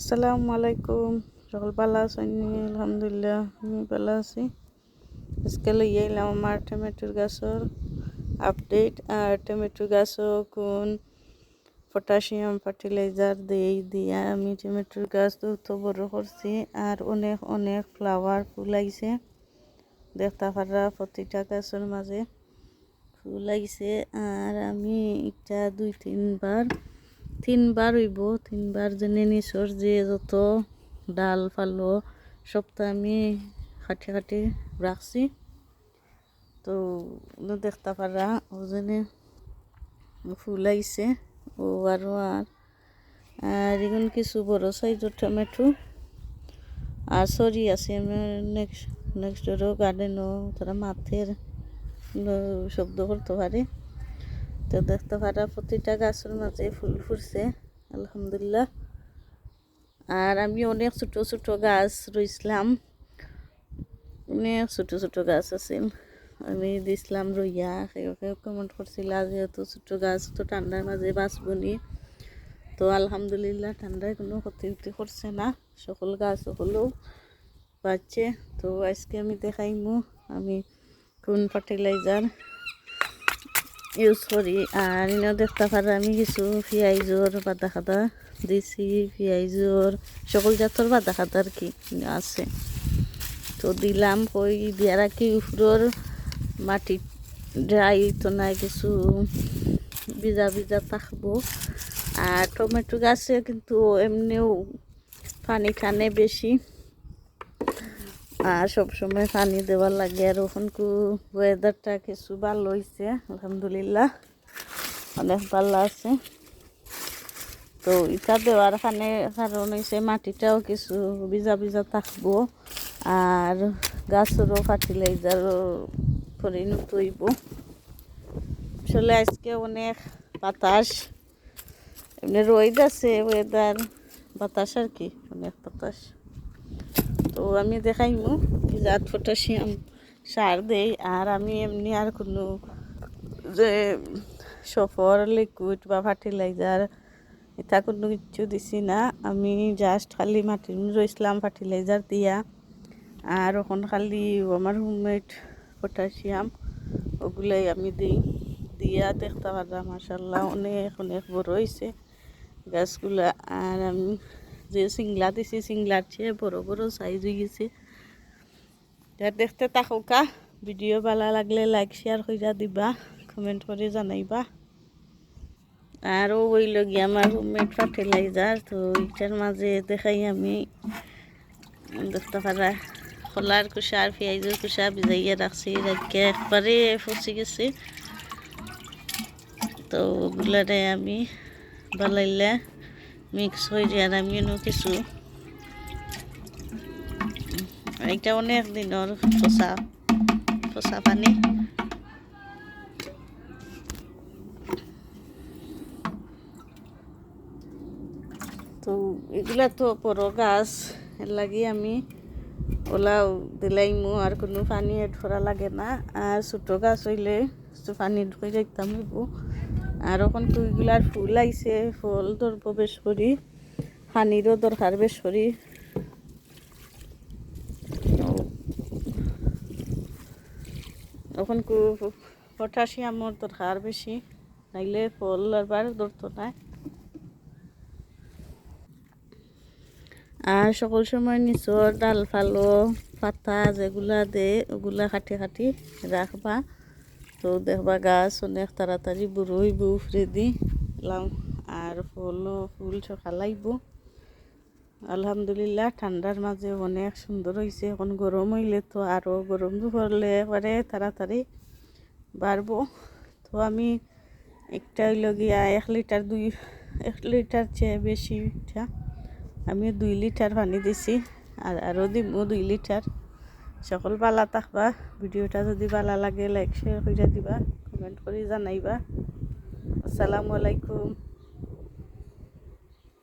আসসালামু আলাইকুম। সকল ভালো আছেন? আলহামদুলিল্লাহ, আমি ভালো আছি। আজকে লইয়া এলাম আমার টমেটোর গাছের আপডেট। আর টমেটো গাছও কোন পটাশিয়াম ফার্টিলাইজার দেই দিয়া আমি টমেটোর গাছ দ্রুত বড় করছি। আর অনেক অনেক ফ্লাওয়ার ফুল আইছে। দেখতে পারা প্রতিটা গাছের মাঝে ফুল আইছে। আর আমি এটা দুই, তিনবার তিনবার হইব, তিনবার জেনে নিছর যে যত ডাল ফালো সবটা আমি খাটি খাটি রাখছি। তো দেখতে পারা, ও জেনে ফুল আইছে, ও আরও আর। আর এগুন কিছু বড় সাইজের টমেটো। আর সরি, আছে আমার নেক্সট নেক্সট গার্ডেনও তারা মাথের শব্দ করতে পারে। তো দেখতে পারা প্রতিটা গাছের মাঝে ফুল ফুটছে, আলহামদুলিল্লাহ। আর আমি অনেক ছোট ছোট গাছ রইছিলাম, অনেক ছোট ছোট গাছ আছিল আমি দিছিলাম রইয়া সেগুলোকে কমেন্ট করছিল, যেহেতু ছোট গাছ তো ঠান্ডার মাঝে বাঁচবনি তো আলহামদুলিল্লাহ, ঠান্ডায় কোনো ক্ষতি ক্ষতি করছে না, সকল গাছ হলেও বাচ্চে তো আজকে আমি দেখাইমু, আমি কোন ফার্টিলাইজার ইউজ করি। আর এনেও দেখতে পারে আমি কিছু পিঁয়াজর বাদা খাদা দিছি পিঁয়াজর সকল জাতর বাদা খাদা আর কি আছে। তো দিলাম কই দিয়া রাখি উপরের মাটি। ড্রাই তো নাই কিছু ভিজা ভিজা থাকব। আর টমেটো গাছে কিন্তু এমনিও পানি খানে বেশি। আর সবসময় পানি দেওয়ার লাগে। আর ওখানকু ওয়েদারটা কিছু ভালো হয়েছে আলহামদুলিল্লাহ। অনেক ভালো আছে। তো ইটা দেওয়ার কারণে কারণ হয়েছে মাটিটাও কিছু ভিজা ভিজা থাকব, আর গাছেরও ফার্টিলাইজারও পরিণত হইব। আসলে আজকে অনেক বাতাস, এমনি রোদ আছে ওয়েদার বাতাস আর কি, অনেক বাতাস। তো আমি দেখাইমু জাত পটাশিয়াম সার দেই, আর আমি এমনি আর কোনো যে সফর, লিকুইড বা ফার্টিলাইজার, এটা কোনো কিছু দিছি না। আমি জাস্ট খালি মাটির রইছিলাম ফার্টিলাইজার দিয়া, আর ওখান খালি আমার হোমমেড পটাশিয়াম ওগুলাই আমি দিই। দিয়া দেখতে পারলাম মাসাল্লাহ অনেক অনেক বড় হয়েছে গাছগুলা। আর আমি যে সিংলা দিছি, সিংলার চেয়ে বড় বড় সাইজ হয়ে গেছে। দেখতে থাকুকা ভিডিও ভালো লাগলে লাইক শেয়ার করে দিবা কমেন্ট করে জানাইবা। আর ওই লগে আমার হোমমেড ফার্টিলাইজার তো এটার মাঝে দেখাই আমি। দেখতে পারা, খোলার কুসা আর পেঁয়াজের কুসা ভিজাইয়া রাখছি রাখিয়া একবারে ফসি গেছে। তো ওগুলারে আমি বালাইলে মিক্স হয়ে যায় আর আমি কিছু এটা অনেক দিনের ফসা ফসা পানি। তো এগুলা তো বড় গাছ লাগি আমি ওলাও দিলাইমু, আর কোনো পানি এড করা লাগে না। আর ছোটো গাছ হইলে পানি ঢুকে যাইতাম আর ওখান কুইগুলার ফুল আইছে ফুল ধরব বেশ করি পানিরও দরকার বেশ করি। কু পটাশিয়ামর দরকার বেশি, নাইলে ফল আবার ধরতো না। আর সকল সময় নিচর ডাল ফালো, পাতা যেগুলা দে, ওগুলা কাটি কাটি রাখবা। তো দেখবা গাছ অনেক তাড়াতাড়ি বুড়ো হইব উফরে দি লাম আর ফুল ফুল সকালাইব আলহামদুলিল্লাহ, ঠান্ডার মাঝে অনেক সুন্দর হয়েছে এখন গরম হইলে তো আরও গরম পড়লে একবারে তাড়াতাড়ি বাড়বো। তো আমি একটা হইল গিয়া এক লিটার দুই, এক লিটার চেয়ে বেশি আমি দুই লিটার পানি দিছি। আর আরও দিব দুই লিটার। সকল পালা থাকবা ভিডিওটা যদি ভালো লাগে লাইক শেয়ার করে দিবা কমেন্ট করে জানাইবা। আসসালামু আলাইকুম।